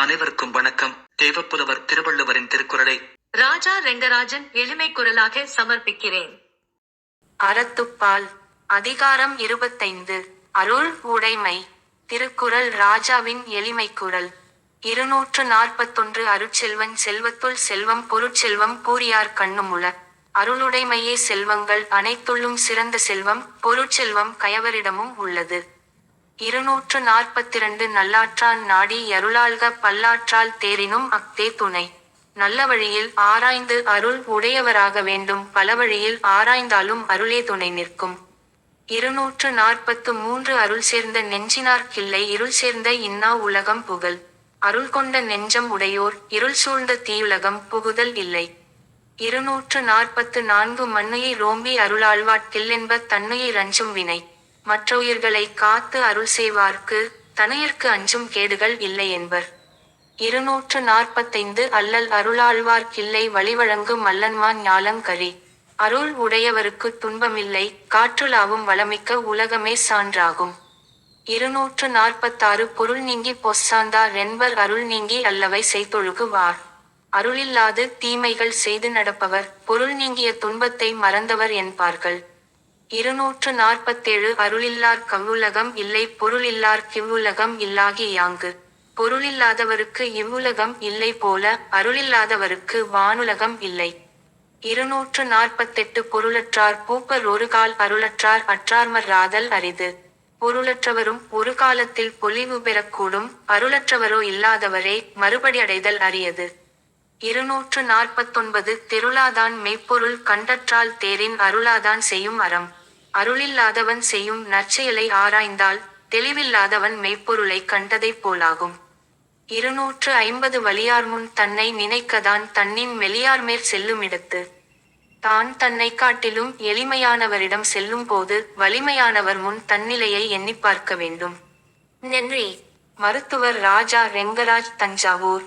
அனைவருக்கும் வணக்கம். தேவப்புலவர் திருவள்ளுவரின் திருக்குறளை ராஜா ரெங்கராஜன் எளிமை குரலாக சமர்ப்பிக்கிறேன். அறத்துப்பால் அதிகாரம் இருபத்தைந்து அருள் உடைமை திருக்குறள் ராஜாவின் எளிமை குரல். இருநூற்று நாற்பத்தொன்று அருட்செல்வன் செல்வத்துள் செல்வம் பொருட்செல்வம் கூறியார் கண்ணுமுள அருளுடைமையே செல்வங்கள் அனைத்துள்ளும் சிறந்த செல்வம் பொருட்செல்வம் கயவரிடமும் உள்ளது. இருநூற்று நாற்பத்திரண்டு நல்லாற்றான் நாடி யருளாள்க பல்லாற்றால் தேரினும் அக்தே துணை. நல்ல வழியில் ஆராய்ந்து அருள் உடையவராக வேண்டும். பல வழியில் ஆராய்ந்தாலும் அருளே துணை நிற்கும். இருநூற்று நாற்பத்து மூன்று அருள் சேர்ந்த நெஞ்சினார்க்கில்லை. இருள் சேர்ந்த இன்னா உலகம் புகழ். அருள் கொண்ட நெஞ்சம் உடையோர். இருள் சூழ்ந்த தீயுலகம் புகுதல் இல்லை. இருநூற்று நாற்பத்து நான்கு மண்ணுயை ரோம்பி அருளாழ்வாட்கில்லென்ப தன்னுயை ரஞ்சும் வினை. மற்ற உயிர்களை காத்து அருள் செய்வார்க்கு தனையர்க்கு அஞ்சும் கேடுகள் இல்லை என்பர். இருநூற்று நாற்பத்தைந்து அல்லல் அருளாழ்வார்க்கில்லை வழிவழங்கும் மல்லன்மான் ஞாலங்கரி. அருள் உடையவருக்கு துன்பமில்லை காற்றுலாவும் வளமிக்க உலகமே சான்றாகும். இருநூற்று நாற்பத்தாறு பொருள் நீங்கி பொஸ்ஸாந்தார் என்பர் அருள் நீங்கி அல்லவை செய்தொழுகுவார் அருளில்லாது தீமைகள் செய்து நடப்பவர் பொருள் நீங்கிய துன்பத்தை மறந்தவர் என்பார்கள். இருநூற்று நாற்பத்தேழு அருளில்லார் கவ்வுலகம் இல்லை பொருளில்லார் கிவ்வுலகம் இல்லாகி யாங்கு. பொருளில்லாதவருக்கு இவ்வுலகம் இல்லை போல அருளில்லாதவருக்கு வானுலகம் இல்லை. இருநூற்று நாற்பத்தெட்டு பொருளற்றார் பூப்பர் ஒரு கால் அருளற்றார் அற்றார்மர் ராதல் அரிது. பொருளற்றவரும் ஒரு காலத்தில் பொலிவு பெறக்கூடும் அருளற்றவரோ இல்லாதவரே மறுபடி அடைதல் அரியது. இருநூற்று நாற்பத்தொன்பது திருளாதான் மெய்ப்பொருள் கண்டற்றால் தேரின் அருளாதான் செய்யும் அறம். அருளில்லாதவன் செய்யும் நற்செயலை ஆராய்ந்தால் தெளிவில்லாதவன் மெய்ப்பொருளை கண்டதைப் போலாகும். இருநூற்று ஐம்பது வலியார் முன் தன்னை நினைக்கதான் தன்னின் மெலியார்மேற் செல்லுமிடத்து. தான் தன்னை காட்டிலும் எளிமையானவரிடம் செல்லும் போது வலிமையானவர் முன் தன்னிலையை எண்ணிப் பார்க்க வேண்டும். நன்றி. மருத்துவர் ராஜா ரெங்கராஜ் தஞ்சாவூர்.